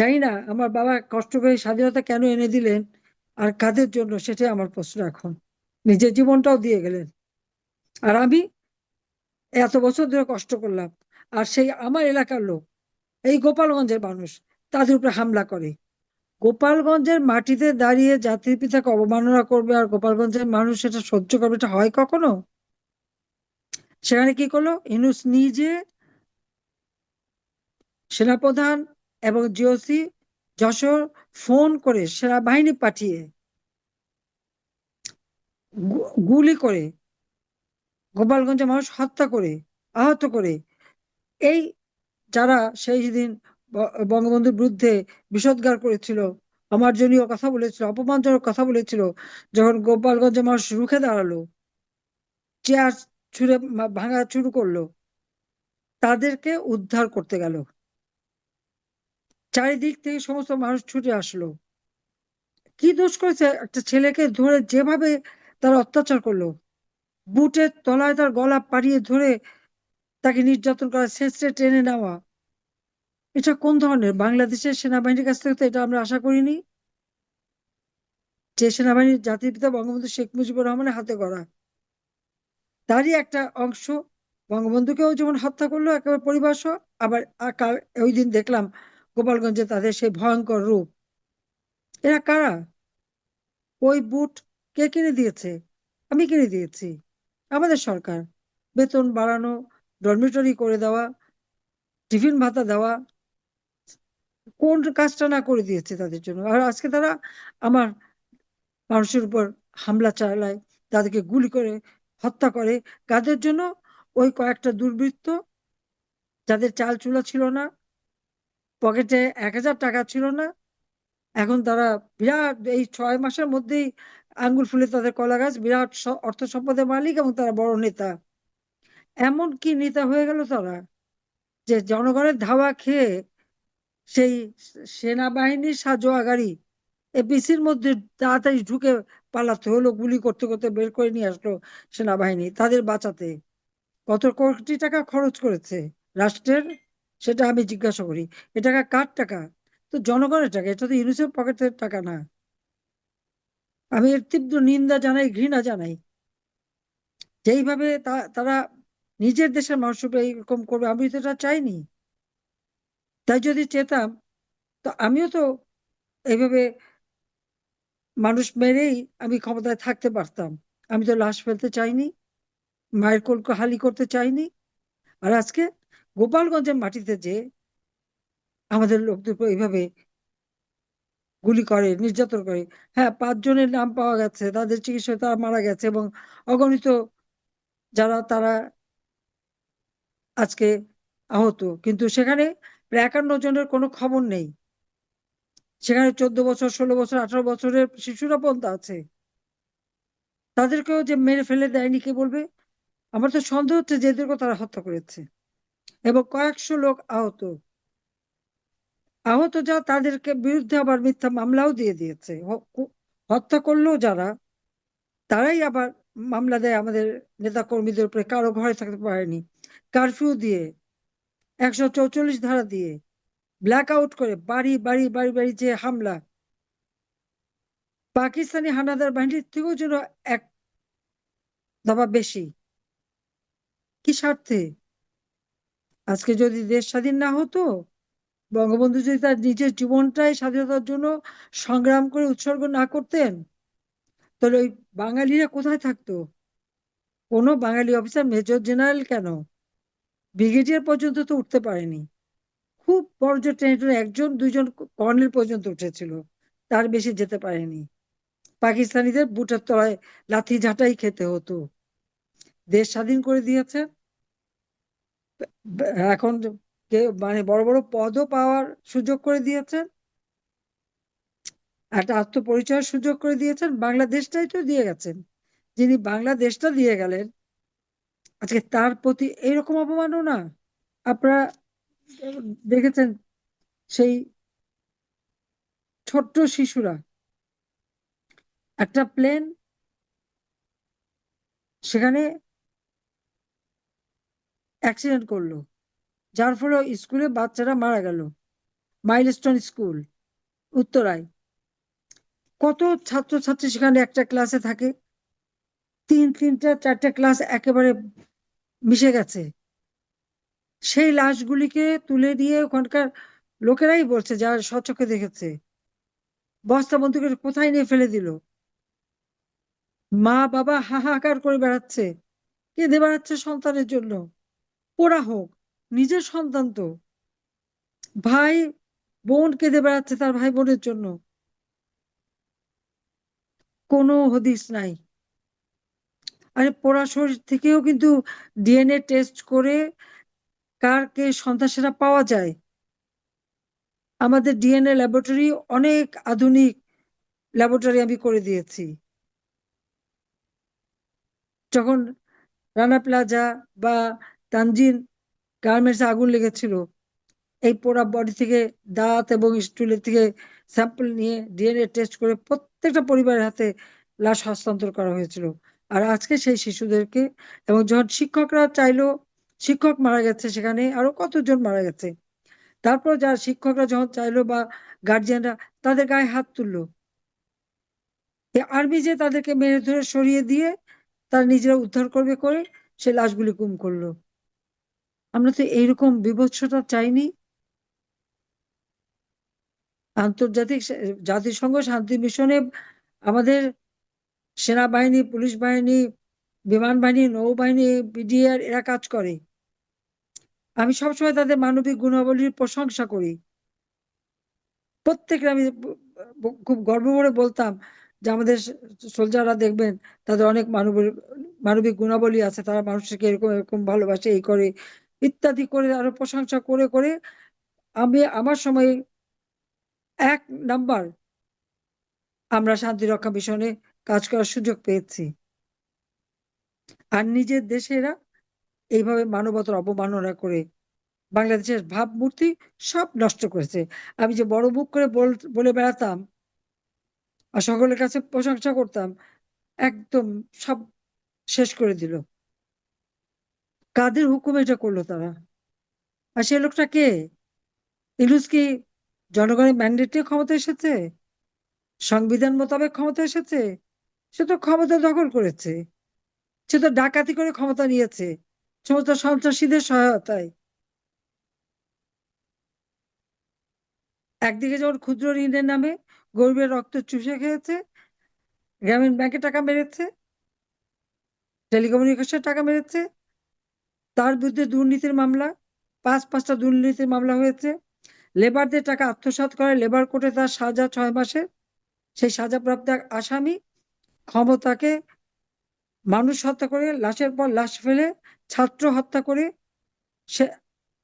জানি না, আমার বাবা কষ্ট করে স্বাধীনতা কেন এনে দিলেন আর কাদের জন্য সেটাই আমার প্রশ্ন এখন। নিজের জীবনটাও দিয়ে গেলেন। আর আমি এত বছর ধরে কষ্ট করলাম, আর সেই আমার এলাকার লোক, এই গোপালগঞ্জের মানুষ, তাদের উপরে হামলা করে। গোপালগঞ্জের মাটিতে দাঁড়িয়ে জাতির পিতাকে অবমাননা করবে আর গোপালগঞ্জের মানুষ সেটা সহ্য করবে, এটা হয় কখনো? সেখানে কি করল? ইনুস নিজে সেনাপ্রধান এবং জিওসি যশোর ফোন করে সেনাবাহিনী পাঠিয়ে গু- গুলি করে গোপালগঞ্জে মানুষ হত্যা করে, আহত করে। এই যারা সেই দিন বঙ্গবন্ধুর বিরুদ্ধে বিষোদ্গার করেছিল আমার অমার্জনীয় কথা বলেছিল, অপমানজনক কথা বলেছিল, যখন গোপালগঞ্জে মানুষ রুখে দাঁড়াল, চেয়ার ছুঁড়ে ভাঙা শুরু করল, তাদেরকে উদ্ধার করতে গেল। চারিদিক থেকে সমস্ত মানুষ ছুটে আসলো। কি দোষ করেছে? একটা ছেলেকে ধরে যেভাবে তার অত্যাচার করল। বুটের তলায় তার গলা পাড়িয়ে ধরে তাকে নির্যাতন করা শেষে টেনে নেওয়া। এটা কোন ধরনের? বাংলাদেশের সেনাবাহিনীর কাছ থেকে তো এটা আমরা আশা করিনি। যে সেনাবাহিনীর জাতির পিতা বঙ্গবন্ধু শেখ মুজিবুর রহমানের হাতে গড়া। তারই একটা অংশ বঙ্গবন্ধুকেও যেমন হত্যা করল একেবারে পরিবার সহ, আবার ওই দিন দেখলাম গোপালগঞ্জে তাদের সেই ভয়ঙ্কর রূপ। এরা কারা? ওই বুট কে কিনে দিয়েছে? আমি কিনে দিয়েছি। আমাদের সরকার। বেতন বাড়ানো, ডরমিটরি করে দেওয়া, টিফিন ভাতা দেওয়া, কোন কাজটা না করে দিয়েছে তাদের জন্য? আর আজকে তারা আমার মানুষের উপর হামলা চালায়, তাদেরকে গুলি করে, হত্যা করে। কাদের জন্য? ওই কয়েকটা দুর্বৃত্ত, যাদের চাল চুলা ছিল না পকেটে এক হাজার টাকা ছিল না। এখন তারা বিরাট, এই ছয় মাসের মধ্যেই আঙ্গুল ফুলে তাদের কলা গাছ, বিরাট অর্থ সম্পদের মালিক এবং তারা বড় নেতা। এমন কি নেতা হয়ে গেল তারা? যে জনগণের ধাওয়া খেয়ে সেই সেনাবাহিনীর সাজোয়া গাড়ি এপিসির মধ্যে তাড়াতাড়ি ঢুকে পালাতে হলো, গুলি করতে করতে বের করে নিয়ে আসলো সেনাবাহিনী তাদের বাঁচাতে। কত কোটি টাকা খরচ করেছে রাষ্ট্রের? সেটা আমি জিজ্ঞাসা করি, এ টাকা কার টাকা? তো জনগণের টাকা, এটা তো ইউনিসেফ পকেটের টাকা না। আমি এর তীব্র নিন্দা জানাই, ঘৃণা জানাই। যেইভাবে তারা নিজের দেশের মানুষ এইরকম করবে, আমি তো এটা চাইনি। তাই যদি চেতাম, তো আমিও তো এইভাবে মানুষ মেরেই আমি ক্ষমতায় থাকতে পারতাম। আমি তো লাশ ফেলতে চাইনি, মায়ের কোলকে হালি করতে চাইনি। আর আজকে গোপালগঞ্জের মাটিতে যে আমাদের লোকদের এইভাবে গুলি করে, নির্যাতন করে হ্যাঁ পাঁচজনের নাম পাওয়া গেছে, তাদের চিকিৎসায় তারা মারা গেছে এবং অগণিত যারা তারা আজকে আহত। কিন্তু সেখানে প্রায় একান্ন জনের কোনো খবর নেই। সেখানে চোদ্দ বছর, ষোলো বছর, আঠারো বছরের শিশুরা পর্যন্ত আছে। তাদেরকেও যে মেরে ফেলে দেয়নি কে বলবে? আমার তো সন্দেহ হচ্ছে যে এদেরকেও তারা হত্যা করেছে। এবং কয়েকশো লোক আহত। আহত যা তাদেরকে বিরুদ্ধে আবার মিথ্যা মামলাও দিয়ে দিয়েছে। হত্যা করলেও যারা, তারাই আবার মামলা দেয় আমাদের নেতা কর্মীদের উপরে। কারও ঘরে থাকতে পারেনি। কারফিউ দিয়ে, একশো চৌচল্লিশ ধারা দিয়ে ব্ল্যাক আউট করে বাড়ি বাড়ি বাড়ি বাড়ি যে হামলা, পাকিস্তানি হানাদার বাহিনীর থেকেও যেন এক দফা বেশি। কি স্বার্থে? আজকে যদি দেশ স্বাধীন না হতো, বঙ্গবন্ধু যদি তার নিজের জীবনটাই স্বাধীনতার জন্য সংগ্রাম করে উৎসর্গ না করতেন, তাহলে ওই বাঙালিরা কোথায় থাকতো? কোনো বাঙালি অফিসার মেজর জেনারেল কেন? ব্রিগেডিয়ার পর্যন্ত তো উঠতে পারেনি। খুব বড় ট্রেনে একজন, দুইজন কর্নেল পর্যন্ত উঠেছিল, তার বেশি যেতে পারেনি। পাকিস্তানিদের বুটের তলায় লাথি ঝাঁটাই খেতে হতো। দেশ স্বাধীন করে দিয়েছে। এখন মানে বড় বড় পদও পাওয়ার সুযোগ করে দিয়েছেন। একটা আত্মপরিচয়ের সুযোগ করে দিয়েছেন। বাংলাদেশটাই তো দিয়ে গেছেন। যিনি বাংলাদেশটা দিয়ে গেলেন, আজকে তার প্রতি এইরকম অপমাননা আপনারা দেখেছেন সেই ছোট্ট শিশুরা। একটা প্লেন, সেখানে অ্যাক্সিডেন্ট করল। যার ফলে স্কুলে বাচ্চারা মারা গেল। মাইলস্টোন স্কুল উত্তরায়। কত ছাত্রছাত্রী সেখানে একটা ক্লাসে থাকে। তিন, তিনটা, চারটা ক্লাস একেবারে মিশে গেছে। সেই লাশগুলিকে তুলে দিয়ে ওখানকার লোকেরাই বলছে, যারা স্বচক্ষে দেখেছে। বস্তা বন্দুকের কোথায় নিয়ে ফেলে দিল? মা বাবা হাহাকার করে বেড়াচ্ছে। কেঁদে বেড়াচ্ছে সন্তানের জন্য। ওরা হোক, নিজের সন্তান তো। ভাই বোন কেঁদে বেড়াচ্ছে তার ভাই বোনের জন্য। কোনো হদিস নাই। আরে পোড়া শরীর থেকেও কিন্তু ডিএনএ টেস্ট করে কার কে সন্ত্রাসীরা পাওয়া যায়। আমাদের ডিএনএ ল্যাবরেটরি অনেক আধুনিক ল্যাবরেটরি আমি করে দিয়েছি। যখন রানা প্লাজা বা তানজিন গার্মেন্টসে আগুন লেগেছিল। এই পোড়া বডি থেকে দাঁত এবং স্টুলের থেকে স্যাম্পল নিয়ে ডিএনএ টেস্ট করে প্রত্যেকটা পরিবারের হাতে লাশ হস্তান্তর করা হয়েছিল। আর আজকে সেই শিশুদেরকে এবং যখন শিক্ষকরা চাইলো, শিক্ষক মারা গেছে সেখানে আরও কতজন মারা গেছে? তারপর যারা শিক্ষকরা যখন চাইলো বা গার্জিয়ানরা তাদের গায়ে হাত তুললো। আর্মি যে তাদেরকে মেরে ধরে সরিয়ে দিয়ে তারা নিজেরা উদ্ধার করবে করে সে লাশগুলি গুম করল। আমরা তো এইরকম বিভৎসতা চাইনি। আন্তর্জাতিক জাতিসংঘ শান্তি মিশনে আমাদের সেনাবাহিনী, পুলিশ বাহিনী, বিমান বাহিনী, নৌবাহিনী বিডিআর এরা কাজ করে। আমি সবসময় তাদের মানবিক গুণাবলীর প্রশংসা করি। প্রত্যেকের আমি খুব গর্ব করে বলতাম যে আমাদের সোলজাররা দেখবেন তাদের অনেক মানবিক মানবিক গুণাবলী আছে, তারা মানুষকে এরকম এরকম ভালোবাসে, এই করে। ইত্যাদি করে আরও প্রশংসা করে করে আমি আমার সময় এক নাম্বার আমরা শান্তিরক্ষা মিশনে কাজ করার সুযোগ পেয়েছি। আর নিজের দেশেরা এইভাবে মানবতার অবমাননা করে বাংলাদেশের ভাবমূর্তি সব নষ্ট করেছে। আমি যে বড় মুখ করে বলে বেড়াতাম আর সকলের কাছে প্রশংসা করতাম, একদম সব শেষ করে দিল। কাদের হুকুম এটা করল তারা? আর সে লোকটা কে? ইলুস কি জনগণের ম্যান্ডেটে ক্ষমতা এসেছে? সংবিধান মোতাবেক ক্ষমতা এসেছে? সে তো ক্ষমতা দখল করেছে। সে তো ডাকাতি করে ক্ষমতা নিয়েছে। সমস্ত সন্ত্রাসীদের সহায়তায়। একদিকে যেমন ক্ষুদ্র ঋণের নামে গরিবের রক্ত চুষে খেয়েছে, গ্রামীণ ব্যাংকে টাকা মেরেছে, টেলিকমিউনিকেশন টাকা মেরেছে তার বিরুদ্ধে দুর্নীতির মামলা, পাঁচ, পাঁচটা দুর্নীতির মামলা হয়েছে। লেবারদের টাকা আত্মসাৎ করে, লেবার কোর্টে তার সাজা ছয় মাসে সেই সাজাপ্রাপ্ত আসামি ক্ষমতাকে মানুষ হত্যা করে, লাশের পর লাশ ফেলে ছাত্র হত্যা করে সে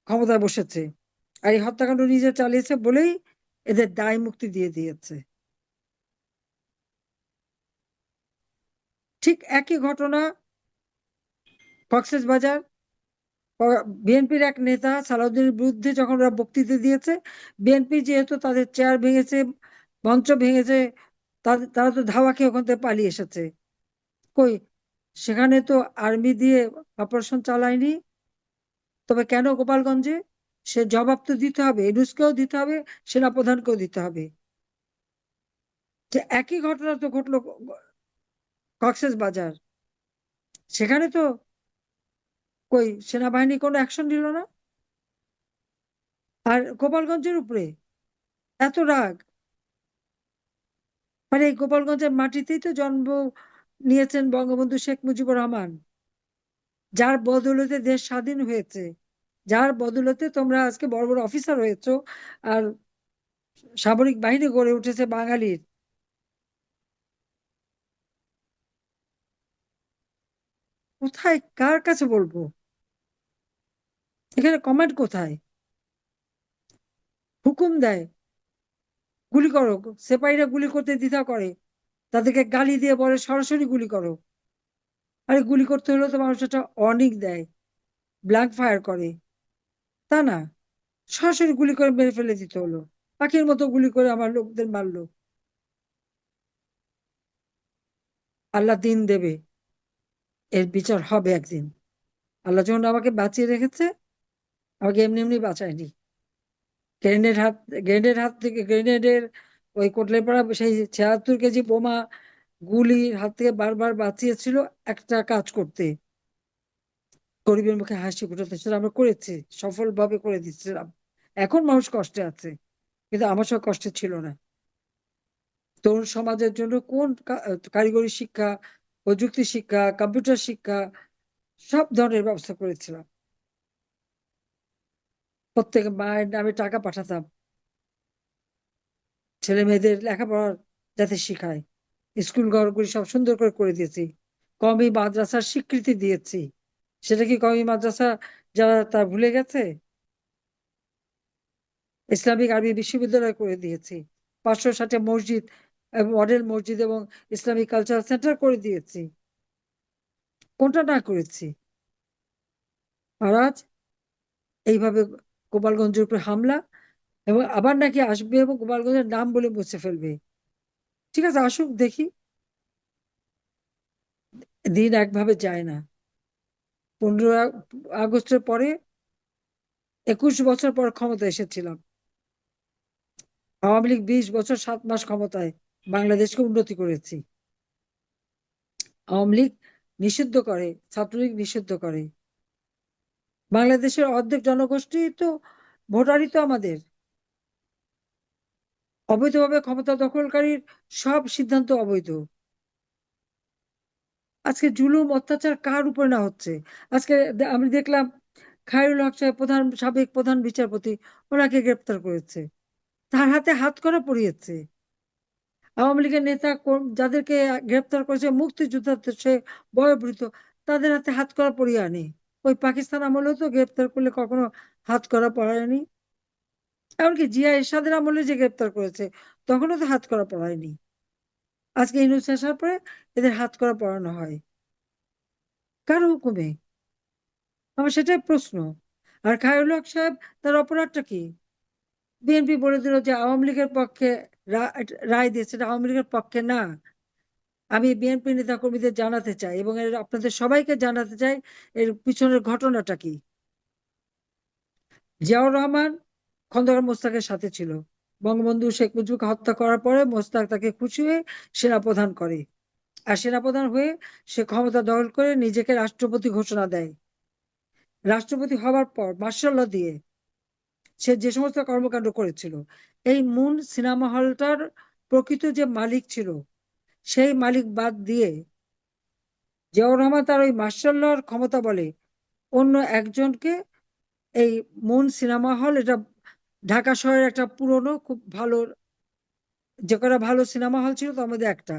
ক্ষমতায় বসেছে। আর এই হত্যাকাণ্ড নিজে চালিয়েছে বলেই এদের দায় মুক্তি দিয়ে দিয়েছে। ঠিক একই ঘটনা কক্সেস বাজার বিএনপির এক নেতা সালাউদ্দিনের বিরুদ্ধে যখন ওরা বক্তৃতা দিয়েছে, বিএনপি যেহেতু তাদের চেয়ার ভেঙেছে, মঞ্চ ভেঙেছে, তারা তো ধাওয়া খেয়ে ওখান থেকে পালিয়ে এসেছে। কই? সেখানে তো আর্মি দিয়ে অপারেশন চালায়নি। তবে কেন গোপালগঞ্জে? সে জবাব তো দিতে হবে, এডুসকেও দিতে হবে, সেনাপ্রধানকেও দিতে হবে। যে একই ঘটনা তো ঘটলো কক্সেস বাজার। সেখানে তো কই সেনাবাহিনী কোনো অ্যাকশন নিল না? আর গোপালগঞ্জের উপরে এত রাগ? মানে এই গোপালগঞ্জের মাটিতেই তো জন্ম নিয়েছেন বঙ্গবন্ধু শেখ মুজিবুর রহমান। যার বদলতে দেশ স্বাধীন হয়েছে, যার বদলতে তোমরা আজকে বড় বড় অফিসার হয়েছ, আর সামরিক বাহিনী গড়ে উঠেছে বাঙালির। কোথায়, কার কাছে বলব? এখানে কমেন্ট কোথায়? হুকুম দেয়। গুলি করো সেপাইরা গুলি করতে দ্বিধা করে। তাদেরকে গালি দিয়ে বলে, সরাসরি গুলি করো। আরে গুলি করতে হলে তো মানুষ একটা অনিক দেয় ব্ল্যাঙ্ক ফায়ার করে। তা না, সরাসরি গুলি করে মেরে ফেলে দিতে হলো। পাখির মতো গুলি করে আমার লোকদের মারলো। আল্লাহ দিন দেবে। এর বিচার হবে একদিন। আল্লাহ যখন আমাকে বাঁচিয়ে রেখেছে, আমাকে এমনি এমনি বাঁচায়নি। গ্রেনেড হাত গ্রেনেড হাত থেকে গ্রেনেডের ওই কোটলেপাড়া সেই ছিয়াত্তর কেজি বোমা গুলির হাত থেকে বারবার বাঁচিয়েছিল একটা কাজ করতে। গরিবের মুখে হাসি ফুটাতে। সেটা আমরা করেছি, সফলভাবে করে দিচ্ছিলাম এখন মানুষ কষ্টে আছে, কিন্তু আমার সব কষ্টে ছিল না। তরুণ সমাজের জন্য কোন কারিগরি শিক্ষা প্রযুক্তি শিক্ষা কম্পিউটার শিক্ষা, সব ধরনের ব্যবস্থা করেছিলাম। প্রত্যেক মায়ের নামে টাকা পাঠাতাম। ছেলে মেয়েদের লেখাপড়া যাতে শিখায়। স্কুল ঘরগুলি সব সুন্দর করে করে দিয়েছি। কমি মাদ্রাসার স্বীকৃতি দিয়েছি। সেটা কি কমি মাদ্রাসা যারা তা ভুলে গেছে? ইসলামিক আরবি বিশ্ববিদ্যালয় করে দিয়েছি। পাঁচশো ষাটে মসজিদ মডেল মসজিদ এবং ইসলামিক কালচার সেন্টার করে দিয়েছি। কোনটা না করেছি? আর আজ এইভাবে গোপালগঞ্জের উপরে হামলা এবং আবার নাকি আসবে এবং গোপালগঞ্জের নাম বলে মুছে ফেলবে। ঠিক আছে, আসুক, দেখি। দিন একভাবে যায় না। পনেরো আগস্টের পরে একুশ বছর পর ক্ষমতা এসেছিলাম। আওয়ামী লীগ বিশ বছর সাত মাস ক্ষমতায়। বাংলাদেশকে উন্নতি করেছি। আওয়ামী লীগ নিষিদ্ধ করে, ছাত্রলীগ নিষিদ্ধ করে। বাংলাদেশের অর্ধেক জনগোষ্ঠী তো ভোটারই তো আমাদের। অবৈধভাবে ক্ষমতা দখলকারীর সব সিদ্ধান্ত অবৈধ। আজকে জুলুম, অত্যাচার কার উপরে না হচ্ছে? আজকে আমি দেখলাম খায়রুল হক সাহেব, প্রধান, সাবেক প্রধান বিচারপতি, ওনাকে গ্রেপ্তার করেছে। তার হাতে হাত করা পড়িয়েছে। আওয়ামী লীগের নেতা যাদেরকে গ্রেপ্তার করেছে, মুক্তিযোদ্ধা সে বয়োবৃদ্ধ তাদের হাতে হাত করা পড়িয়ে ওই পাকিস্তান আমলেও তো গ্রেপ্তার করলে কখনো হাত করা পড়ায়নি। এমনকি জিয়া এরশাদের আমলে যে গ্রেপ্তার করেছে, তখনও তো হাত করা পড়ায়নি। আজকে ইউনুস আসার পরে এদের হাত করা পড়ানো হয়। কার হুকুমে? আমার সেটাই প্রশ্ন। আর খায়রুল হক সাহেব, তার অপরাধটা কি? বিএনপি বলে দিল যে আওয়ামী লীগের পক্ষে রায় দিয়েছে এটা আওয়ামী লীগের পক্ষে না। আমি বিএনপি নেতা কর্মীদের জানাতে চাই এবং এর আপনাদের সবাইকে জানাতে চাই এর পিছনের ঘটনাটা কি। জিয়াউর রহমান খন্দকার মোস্তাকের সাথে ছিল। বঙ্গবন্ধু শেখ মুজিবকে হত্যা করার পরে মোস্তাক তাকে খুশি হয়ে সেনাপ্রধান করে আর সেনাপ্রধান হয়ে সে ক্ষমতা দখল করে নিজেকে রাষ্ট্রপতি ঘোষণা দেয়। রাষ্ট্রপতি হওয়ার পর মার্শাল দিয়ে সে যে সমস্ত কর্মকাণ্ড করেছিল, এই মুন সিনেমা হলটার প্রকৃত যে মালিক ছিল, সেই মালিক বাদ দিয়ে জিয়াউর রহমান তার ওই মার্শাল ক্ষমতা বলে অন্য একজনকে এই মুন সিনেমা হল, এটা ঢাকা শহরের একটা পুরনো, খুব ভালো, যে কটা ভালো সিনেমা হল ছিল তার মধ্যে একটা।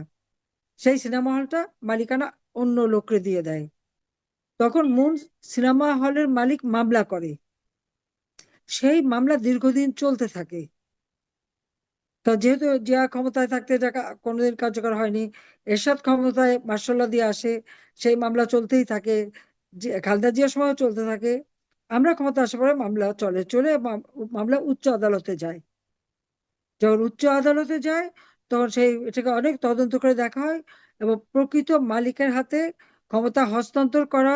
সেই সিনেমা হলটা মালিকানা অন্য লোককে দিয়ে দেয়। তখন মুন সিনেমা হলের মালিক মামলা করে। সেই মামলা দীর্ঘদিন চলতে থাকে। তো যেহেতু জিয়া ক্ষমতায় থাকতে এটা কোনোদিন কার্যকর হয়নি, এরশাদ ক্ষমতায় মার্শাল্লাহ দিয়ে আসে, সেই মামলা চলতেই থাকে। খালেদা জিয়ার সময়ও চলতে থাকে। আমরা ক্ষমতা আসার পরে মামলা চলে চলে মামলা উচ্চ আদালতে যায়। যখন উচ্চ আদালতে যায়, তখন সেই, এটাকে অনেক তদন্ত করে দেখা হয় এবং প্রকৃত মালিকের হাতে ক্ষমতা হস্তান্তর করা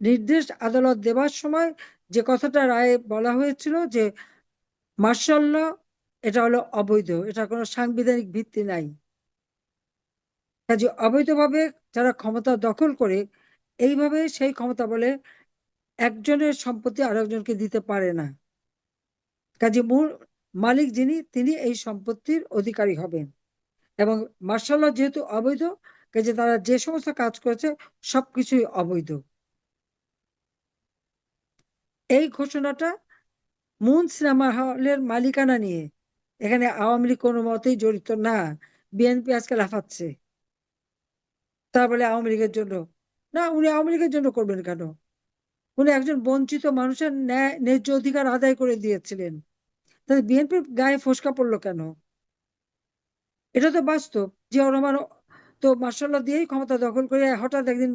নির্দেশ আদালত দেবার সময় যে কথাটা রায়ে বলা হয়েছিল যে মার্শাল এটা হলো অবৈধ, এটা কোনো সাংবিধানিক ভিত্তি নাই। কাজে অবৈধভাবে যারা ক্ষমতা দখল করে, এইভাবে সেই ক্ষমতা বলে একজনের সম্পত্তি আরেকজনকে দিতে পারে না। কাজে মূল মালিক যিনি, তিনি এই সম্পত্তির অধিকারী হবেন। এবং মার্শাল যেহেতু অবৈধ, কাজে তারা যে সমস্ত কাজ করেছে, সবকিছুই অবৈধ। এই ঘোষণাটা মুন সিনেমা হলের মালিকানা নিয়ে। এখানে আওয়ামী লীগ কোনো মতেই জড়িত না। বিএনপি আজকে লাফাচ্ছে। বলে আওয়ামী লীগের জন্য। না, উনি আওয়ামী লীগের জন্য করবেন কেন? উনি একজন বঞ্চিত মানুষের ন্যায়, ন্যায্য অধিকার আদায় করে দিয়েছিলেন। তাহলে বিএনপির গায়ে ফসকা পড়ল কেন? এটা তো বাস্তব। জিয়াউর রহমান তো মার্শাল্লাহ দিয়েই ক্ষমতা দখল করে হঠাৎ একদিন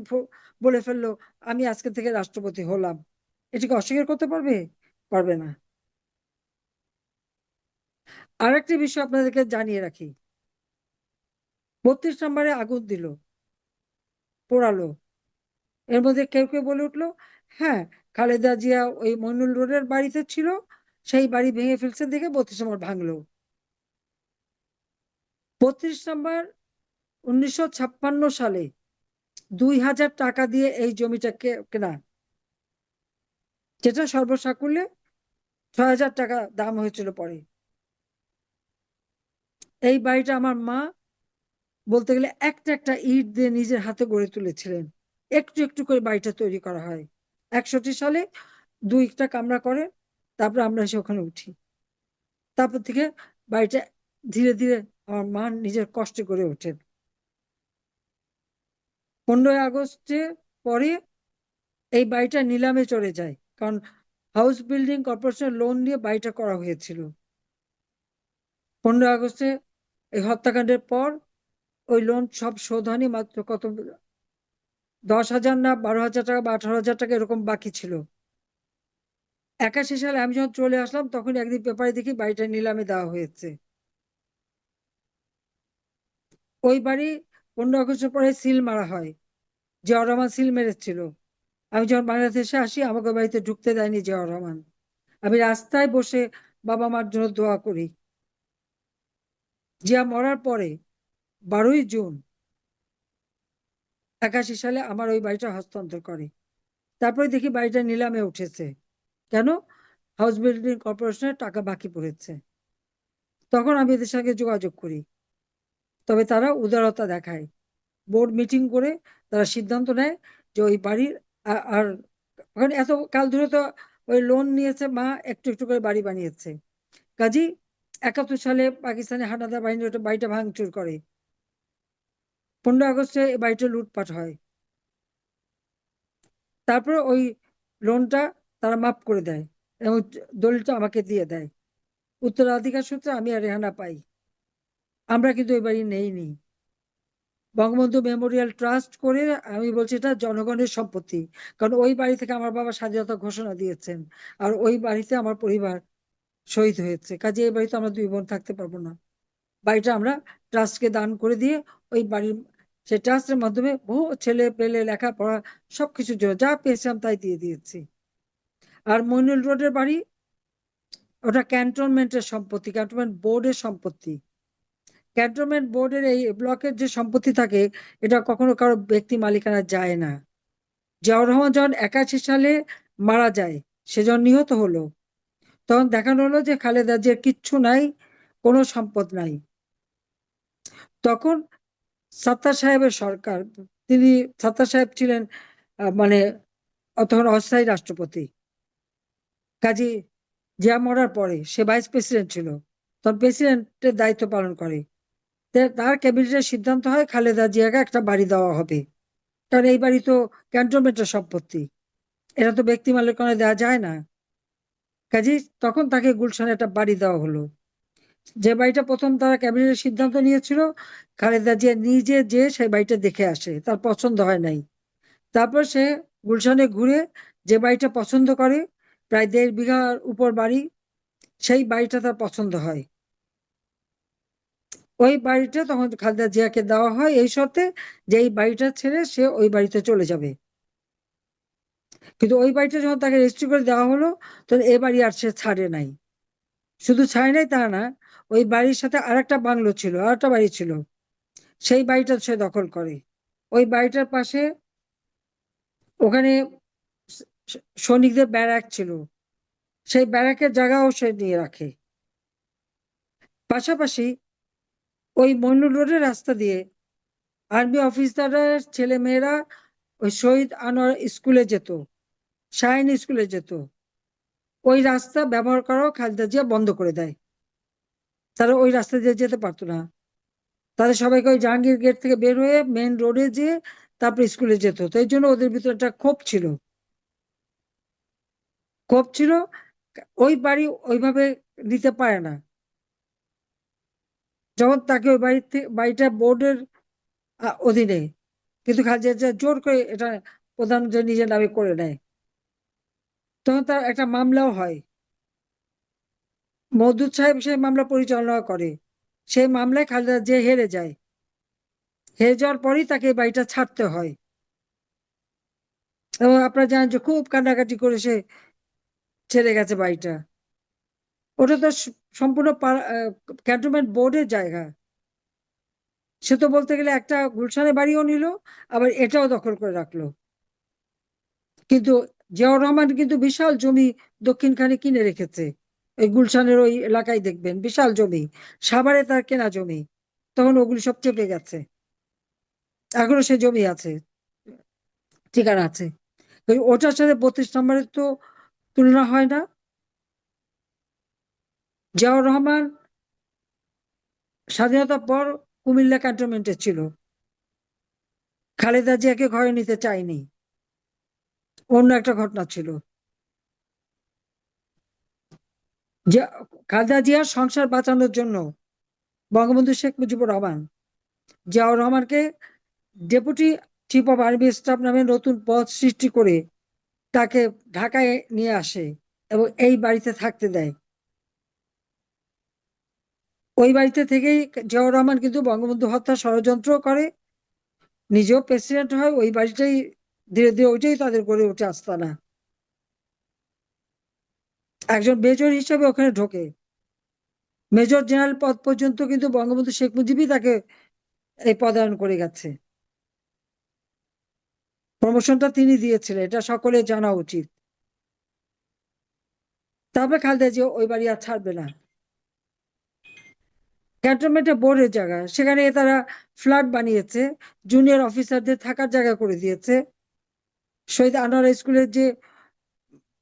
বলে ফেলল, আমি আজকে থেকে রাষ্ট্রপতি হলাম। এটাকে অস্বীকার করতে পারবে? পারবে না। আর একটি বিষয় আপনাদেরকে জানিয়ে রাখি। বত্রিশ নম্বরে আগুন দিল, পোড়ালো। এর মধ্যে কেউ কেউ বলে উঠল হ্যাঁ খালেদা জিয়া ওই মইনুল রোডের বাড়িতে ছিল, সেই বাড়ি ভেঙে ফেলছে দেখে বত্রিশ নম্বর ভাঙলো। বত্রিশ নম্বর উনিশশো ছাপ্পান্ন সালে দুই হাজার টাকা দিয়ে এই জমিটা কেনা। যেটা সর্বসাকুল্যে ছয় হাজার টাকা দাম হয়েছিল পরে। এই বাড়িটা আমার মা বলতে গেলে একটা একটা ইট দিয়ে নিজের হাতে গড়ে তুলেছিলেন। একটু একটু করে বাড়িটা তৈরি করা হয়। একষট্টি সালে দুইটা কামরা করে, তারপরে আমরা এসে ওখানে উঠি। তারপর থেকে বাড়িটা ধীরে ধীরে আমার মা নিজের কষ্টে করে ওঠেন। পনেরোই আগস্টে পরে এই বাড়িটা নিলামে চলে যায়। কারণ হাউস বিল্ডিং কর্পোরেশনের লোন নিয়ে বাড়িটা করা হয়েছিল। পনেরোই আগস্টে এই হত্যাকাণ্ডের পর ওই লোন সব শোধ হয়নি, মাত্র কত? দশ হাজার না বারো হাজার টাকা বা আঠারো হাজার টাকা এরকম বাকি ছিল। একাশি সালে আমি যখন চলে আসলাম, তখন একদিন পেপারে দেখি বাড়িটা নিলামে দেওয়া হয়েছে। ওই বাড়ি পনেরো আগস্টের পরে সিল মারা হয় জিয়াউর রহমান সিল মেরেছিল। আমি যখন বাংলাদেশে আসি, আমাকে বাড়িতে ঢুকতে দেয়নি জিয়াউর রহমান। আমি রাস্তায় বসে বাবা মার জন্য দোয়া করি। জিয়া মরার পরে বারোই জুন একাশি সালে আমার ওই বাড়িটা হস্তান্তর করে। তারপরে দেখি বাড়িটা নিলামে উঠেছে। কেন? হাউস বিল্ডিং কর্পোরেশনের টাকা বাকি পড়েছে। তখন আমি এদের সঙ্গে যোগাযোগ করি। তবে তারা উদারতা দেখায়। বোর্ড মিটিং করে তারা সিদ্ধান্ত নেয় যে ওই বাড়ির আর ওখানে এত কাল ধরে তো ওই লোন নিয়েছে, মা একটু একটু করে বাড়ি বানিয়েছে। কাজী, একাত্তর সালে পাকিস্তানি হানাদার বাহিনী ওটা বাড়িটা ভাঙচুর করে। পনেরো আগস্টে এই বাড়িটা লুটপাট হয়। তারপর ওই লোনটা তারা মাফ করে দেয় এবং দলিলটা আমাকে দিয়ে দেয়। উত্তরাধিকার সূত্রে আমি আর রেহানা পাই। আমরা কিন্তু ওই বাড়ি নেই নেইনি। বঙ্গবন্ধু মেমোরিয়াল ট্রাস্ট করে আমি বলছি এটা জনগণের সম্পত্তি। কারণ ওই বাড়ি থেকে আমার বাবা স্বাধীনতা ঘোষণা দিয়েছেন আর ওই বাড়িতে আমার পরিবার শহীদ হয়েছে। কাজে এই বাড়িতে আমরা দুই বোন থাকতে পারব না। বাড়িটা আমরা ট্রাস্টকে দান করে দিয়ে ওই বাড়ির সে ট্রাস্টের মাধ্যমে বহু ছেলে পেলে, লেখাপড়া, সবকিছুর জন্য যা পেয়েছিলাম তাই দিয়ে দিয়েছি। আর মইনুল রোডের বাড়ি ওটা ক্যান্টনমেন্টের সম্পত্তি, ক্যান্টনমেন্ট বোর্ডের সম্পত্তি। ক্যান্টনমেন্ট বোর্ডের এই ব্লকের যে সম্পত্তি থাকে, এটা কখনো কারও ব্যক্তি মালিকানা যায় না। জিয়াউর রহমান যখন একাশি সালে মারা যায় সেজন নিহত হলো, তখন দেখানো হলো যে খালেদা যে কিচ্ছু নাই, কোনো সম্পদ নাই। তখন সাত্তার সাহেবের সরকার, তিনি সাত্তার সাহেব ছিলেন মানে তখন অস্থায়ী রাষ্ট্রপতি। কাজী জিয়া মরার পরে সে ভাইস প্রেসিডেন্ট ছিল, তখন প্রেসিডেন্টের দায়িত্ব পালন করে। তার ক্যাবিনেটের সিদ্ধান্ত হয় খালেদা জিয়াকে একটা বাড়ি দেওয়া হবে। কারণ এই বাড়ি তো ক্যান্টনমেন্টের সম্পত্তি। এটা তো ব্যক্তি মালিকানা দেওয়া যায় না। কাজে তখন তাকে গুলশানে একটা বাড়ি দেওয়া হলো। যে বাড়িটা প্রথম তারা ক্যাবিনেটের সিদ্ধান্ত নিয়েছিল, খালেদা জিয়া নিজে যে সেই বাড়িটা দেখে আসে, তার পছন্দ হয় নাই। তারপর সে গুলশানে ঘুরে যে বাড়িটা পছন্দ করে, প্রায় দেড় বিঘার উপর বাড়ি, সেই বাড়িটা তার পছন্দ হয়। ওই বাড়িটা তখন খালেদা জিয়াকে দেওয়া হয় এই শর্তে যে এই বাড়িটা ছেড়ে সে ওই বাড়িতে চলে যাবে। কিন্তু ওই বাড়িটা যখন তাকে রেজিস্ট্রি করে দেওয়া হলো, তখন এ বাড়ি আর সে ছাড়ে নাই। শুধু ছাড়ে নাই তা না, ওই বাড়ির সাথে আর একটা বাংলো ছিল আর একটা বাড়ি ছিল। সেই বাড়িটা সে দখল করে। ওই বাড়িটার পাশে ওখানে সৈনিকদের ব্যারাক ছিল। সেই ব্যারাকের জায়গাও সে নিয়ে রাখে। পাশাপাশি ওই মইনুল রোডের রাস্তা দিয়ে। আর্মি অফিসারের ছেলে মেয়েরা ওই শহীদ আনোয়ার স্কুলে যেত, শাহিন স্কুলে যেত। ওই রাস্তা ব্যবহার করাও খালেদা জিয়া বন্ধ করে দেয়। তারা ওই রাস্তা দিয়ে যেতে পারতো না। তাদের সবাইকে ওই জাহাঙ্গীর গেট থেকে বের হয়ে মেন রোডে যেয়ে তারপর স্কুলে যেত। তো এই জন্য ওদের ভিতরে একটা ক্ষোভ ছিল। ক্ষোভ ছিল, ওই বাড়ি ওইভাবে নিতে পারে না। যখন তাকে ওই বাড়িতে, বাড়িটা বোর্ডের অধীনে। কিন্তু খালেদা জোর করে এটা প্রধানমন্ত্রী নিজের নামে করে নেয়। তখন তার একটা মামলাও হয়। মওদুদ সাহেব সেই মামলা পরিচালনা করে। সেই মামলায় খালেদা যে হেরে যায়। হেরে যাওয়ার পরেই তাকে বাড়িটা ছাড়তে হয়। এবং আপনারা জানেন যে খুব কান্নাকাটি করে সে ছেড়ে গেছে বাড়িটা। ওটা তো সম্পূর্ণ ক্যান্টনমেন্ট বোর্ডের জায়গা। সে তো বলতে গেলে একটা গুলশানে বাড়িও নিল, আবার এটাও দখল করে রাখল। কিন্তু জিয়াউর রহমান কিন্তু বিশাল জমি দক্ষিণখানে কিনে রেখেছে। ওই গুলশানের ওই এলাকায় দেখবেন, বিশাল জমি। সাভারে তার কেনা জমি। তখন ওগুলি সব চেপে গেছে। এখনও সে জমি আছে, ঠিকানা আছে। ওটার সাথে বত্রিশ নম্বরের তো তুলনা হয় না। জিয়াউর রহমান স্বাধীনতার পর কুমিল্লা ক্যান্টনমেন্টে ছিল। খালেদা জিয়াকে ঘরে নিতে চায়নি। অন্য একটা ঘটনা ছিল। খালেদা জিয়ার সংসার বাঁচানোর জন্য বঙ্গবন্ধু শেখ মুজিবুর রহমান, জিয়াউর রহমানকে deputy chief of army staff নামে নতুন পদ সৃষ্টি করে তাকে ঢাকায় নিয়ে আসে এবং এই বাড়িতে থাকতে দেয়। ওই বাড়িতে থেকেই জিয়াউর রহমান কিন্তু বঙ্গবন্ধু হত্যা ষড়যন্ত্র করে। নিজেও প্রেসিডেন্ট হয়, ওই বাড়িটাই ধীরে ধীরে ওইটাই তাদের গড়ে ওঠে আস্তানা। একজন মেজর হিসেবে ওখানে ঢোকে। মেজর জেনারেল পদ পর্যন্ত কিন্তু বঙ্গবন্ধু শেখ মুজিবই তাকে এই পদায়ন করে গেছে। প্রমোশনটা তিনি দিয়েছিলেন, এটা সকলে জানা উচিত। তারপরে খালেদা জিয়া ওই বাড়ি আর ছাড়বে না। ক্যান্টনমেন্টে বোর্ডের জায়গা। সেখানে তারা ফ্ল্যাট বানিয়েছে জুনিয়র অফিসারদের থাকার জায়গা করে দিয়েছে। শহীদ আনোয়ার স্কুলের যে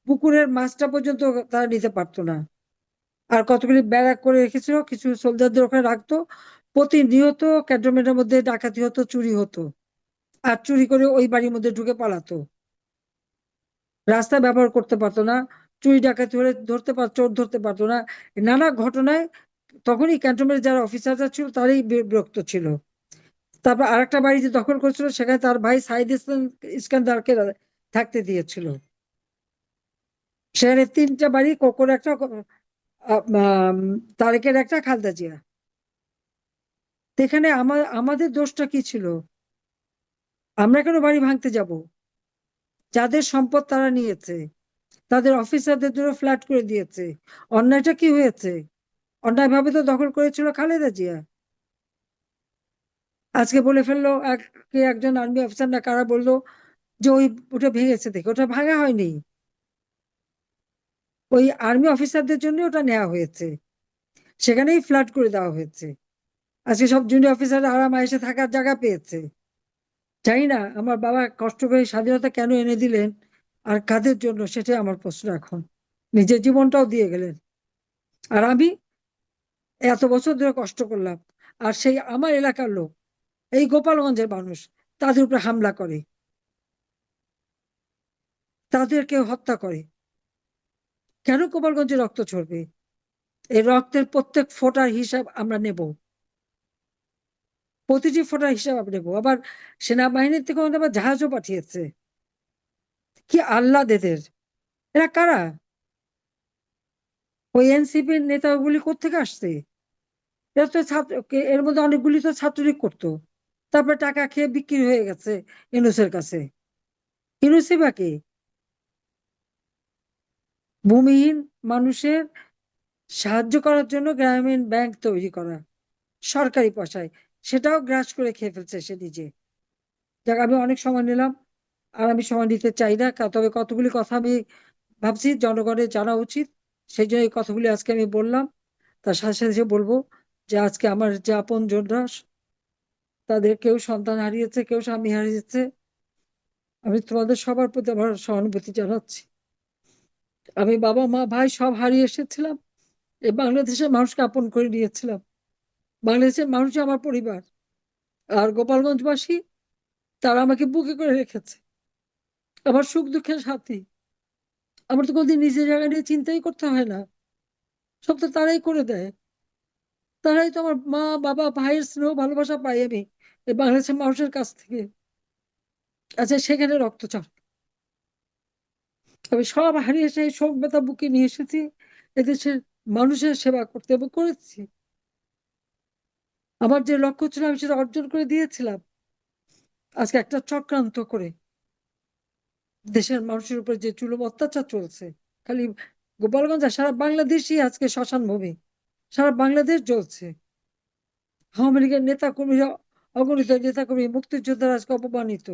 পুকুরের মাছটা পর্যন্ত তারা নিতে পারতো না। আর কতগুলি ব্যারাক করে রেখেছিল, কিছু সোলজারদের ওখানে রাখতো। প্রতিনিয়ত ক্যান্টনমেন্টের মধ্যে ডাকাতি হতো, চুরি হতো। আর চুরি করে ওই বাড়ির মধ্যে ঢুকে পালাতো। রাস্তা ব্যবহার করতে পারতো না, চুরি ডাকাতি হলে ধরতে পার চোর ধরতে পারতো না। নানা ঘটনায় তখনই ক্যান্টনমেন্টের যারা অফিসাররা ছিল তারাই বিরক্ত ছিল। তারপর আরেকটা বাড়িতে দখল করেছিল, সেখানে তার ভাই সাইদ ইসলাম ইস্কান্দারকে থাকতে দিয়েছিল। সেখানে তিনটা বাড়ি, কোকর একটা তারেকের একটা, খালদা জিয়া। এখানে আমার আমাদের দোষটা কি ছিল? আমরা কেন বাড়ি ভাঙতে যাব? যাদের সম্পদ তারা নিয়েছে, তাদের অফিসারদের জন্য ফ্ল্যাট করে দিয়েছে। অন্যায়টা কি হয়েছে? অন্যায় ভাবে তো দখল করেছিল খালেদা জিয়া। আজকে বলে ফেলল একজন আর্মি অফিসার না কারা বলল যে ওই ওটা ভেঙেছে দেখে, ওটা ভাঙা হয়নি। ওই আর্মি অফিসারদের জন্য ওটা নেওয়া হয়েছে। সেখানেই ফ্ল্যাট করে দেওয়া হয়েছে। আজকে সব জুনিয়র অফিসার আরাম এসে থাকার জায়গা পেয়েছে। জানি না, আমার বাবা কষ্ট করে স্বাধীনতা কেন এনে দিলেন আর কাদের জন্য সেটাই আমার প্রশ্ন এখন। নিজের জীবনটাও দিয়ে গেলেন। আর আমি এত বছর ধরে কষ্ট করলাম। আর সেই আমার এলাকার লোক, এই গোপালগঞ্জের মানুষ, তাদের উপরে হামলা করে। তাদেরকে হত্যা করে। কেন গোপালগঞ্জে রক্ত ছড়বে? এই রক্তের প্রত্যেক ফোটার হিসাব আমরা নেব। প্রতিটি ফোটার হিসাব আমরা নেব। আবার সেনাবাহিনীর থেকে আবার জাহাজও পাঠিয়েছে। কি আহ্লাদ এদের এরা কারা? ওই এনসিপির নেতাগুলি কোথেকে আসছে? এরা তো ছাত্র এর মধ্যে অনেকগুলি তো ছাত্রলীগ করতো। তারপরে টাকা খেয়ে বিক্রি হয়ে গেছে ইউনুসের কাছে। ইউনুসই বা কে? ভূমিহীন মানুষের সাহায্য করার জন্য গ্রামীণ ব্যাংক তৈরি করা সরকারি পয়সায়। সেটাও গ্রাস করে খেয়ে ফেলছে সে নিজে। যাক, আমি অনেক সময় নিলাম, আর আমি সময় নিতে চাই না তবে কতগুলি কথা আমি ভাবছি, জনগণের জানা উচিত। সেই জন্য এই কথাগুলি আজকে আমি বললাম। তার সাথে সাথে বলব যে আজকে আমার যে আপন জনরা তাদের কেউ সন্তান হারিয়েছে, কেউ স্বামী হারিয়েছে, আমি তোমাদের সবার প্রতি আমার সহানুভূতি জানাচ্ছি। আমি বাবা, মা, ভাই সব হারিয়ে এসেছিলাম। এই বাংলাদেশের মানুষকে আপন করে নিয়েছিলাম। বাংলাদেশের মানুষই আমার পরিবার। আর গোপালগঞ্জবাসী তারা আমাকে বুকে করে রেখেছে। আমার সুখ দুঃখের সাথী। আমার তো কোনদিন নিজের জায়গা নিয়ে চিন্তাই করতে হয় না। সব তো তারাই করে দেয়। তারাই তো আমার মা, বাবা, ভাইয়ের স্নেহ, ভালোবাসা পাই আমি এই বাংলাদেশের মানুষের কাছ থেকে। আচ্ছা সেখানে রক্তচাপ। আমি সব হারিয়ে সেই শোক ব্যথা বুকে নিয়ে এসেছি, এদেশের মানুষের সেবা করতে এবং করেছি। আমার যে লক্ষ্য ছিল, আমি সেটা অর্জন করে দিয়েছিলাম। আজকে একটা চক্রান্ত করে দেশের মানুষের উপর যে চুলো অত্যাচার চলছে খালি গোপালগঞ্জ আর সারা বাংলাদেশই আজকে শ্মশান ভূমি সারা বাংলাদেশ জ্বলছে। আওয়ামী লীগের নেতা কর্মীরা অগণিত নেতা কর্মী মুক্তিযোদ্ধারা আজকে অপমানিত।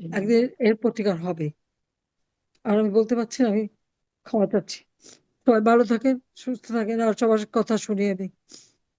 একদিন এর প্রতিকার হবে। আর আমি বলতে পারছি না আমি ক্ষমা চাচ্ছি। সবাই ভালো থাকেন সুস্থ থাকেন আর সবার কথা শুনিয়ে আমি